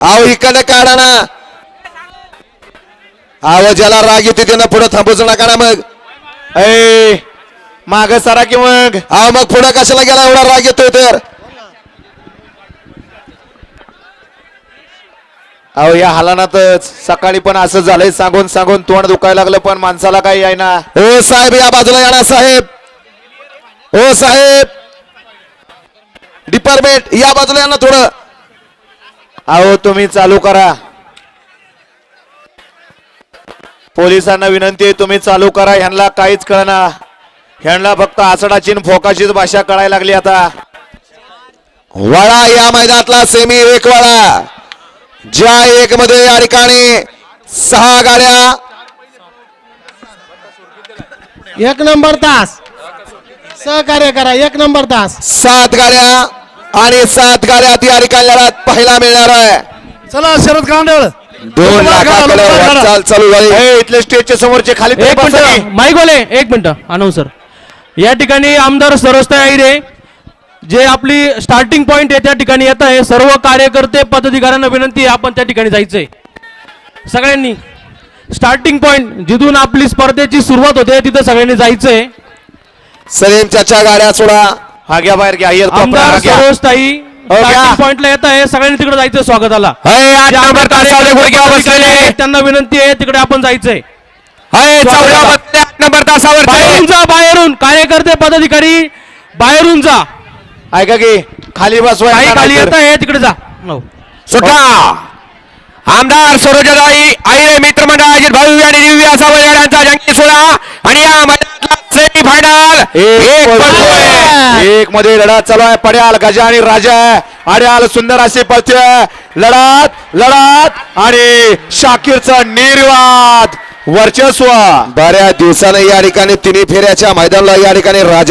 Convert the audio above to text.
अहो इकडे काढा ना. अहो ज्याला राग येते त्यानं पुढे थांबूच नका ना मग. ए माग सरा की मग. अहो मग पुढे कशाला गेला एवढा राग येतोय तर? अहो या हालानातच सकाळी पण असं झालंय सांगून सांगून तोंड दुखायला लागलं पण माणसाला काही आहे ना. ओ साहेब या बाजूला येणार साहेब. ओ साहेब. डिपार्टमेंट या बाजूला या ना थोडं. अहो तुम्ही चालू करा. पोलिसांना विनंती आहे तुम्ही चालू करा. ह्यांना काहीच कळना. ह्यांना फक्त आसडाची फोकाचीच भाषा कळायला लागली आता. वळा या मैदानातला सेमी एक वळा. ज्या एक मध्ये या ठिकाणी सहा गाड्या एक नंबर तास. सहकार्य करा एक नंबर तास. सात गाड्या आणि सात गाड्यात या ठिकाणी लढत पाहायला मिळणार आहे. चला शरद कांडळ दोन चालू झाली. ए, इथले स्टेजच्या समोरचे खाली एक. मिनिट माईक बोले एक मिनिट अनाऊन्सर या ठिकाणी आमदार सरोजताई आईरे जे आपली स्टार्टिंग पॉइंट आहे त्या ठिकाणी येत आहे. सर्व कार्यकर्ते पदाधिकाऱ्यांना विनंती आहे आपण त्या ठिकाणी जायचंय. सगळ्यांनी स्टार्टिंग पॉइंट जिथून आपली स्पर्धेची सुरुवात होते तिथं सगळ्यांनी जायचंय. सलीम चाचा गाड्या सोडा. हा घ्या बाहेर घ्या ये तो आमदार हा घ्या. सरोजताई. स्टार्टिंग पॉइंटला येत आहे सगळ्यांनी तिकडे जायचं स्वागताला. हे, आठ जे आपले नंबर तासावले गुडघ्यावर बसलेले. त्यांना विनंती आहे तिकडे आपण जायचंय. हे, चौदा बसले आठ नंबर तासावर बाहेरून जा बाहेरून. कार्यकर्ते पदाधिकारी बाहेरून जा. ऐका की खाली काही खाली येत आहे तिकडे जा. हो. सुटा आमदार सरोजाबाई आईरे मित्रमंडळ आयोजित भव्य आणि दिव्य असा बैलगाड्यांचा जंगी सोहळा. आणि या मैदानातला सेमी फायनल एक मध्ये- एक मध्ये लढत चालू आहे. पड्याल गजा आणि राजा अड्याल सुंदर असे पळते लढत लढत आणि शाकीरचं निर्वाद वर्चस्व. बऱ्याच दिवसाने या ठिकाणी तिन्ही फेऱ्याच्या मैदानाला या ठिकाणी राजा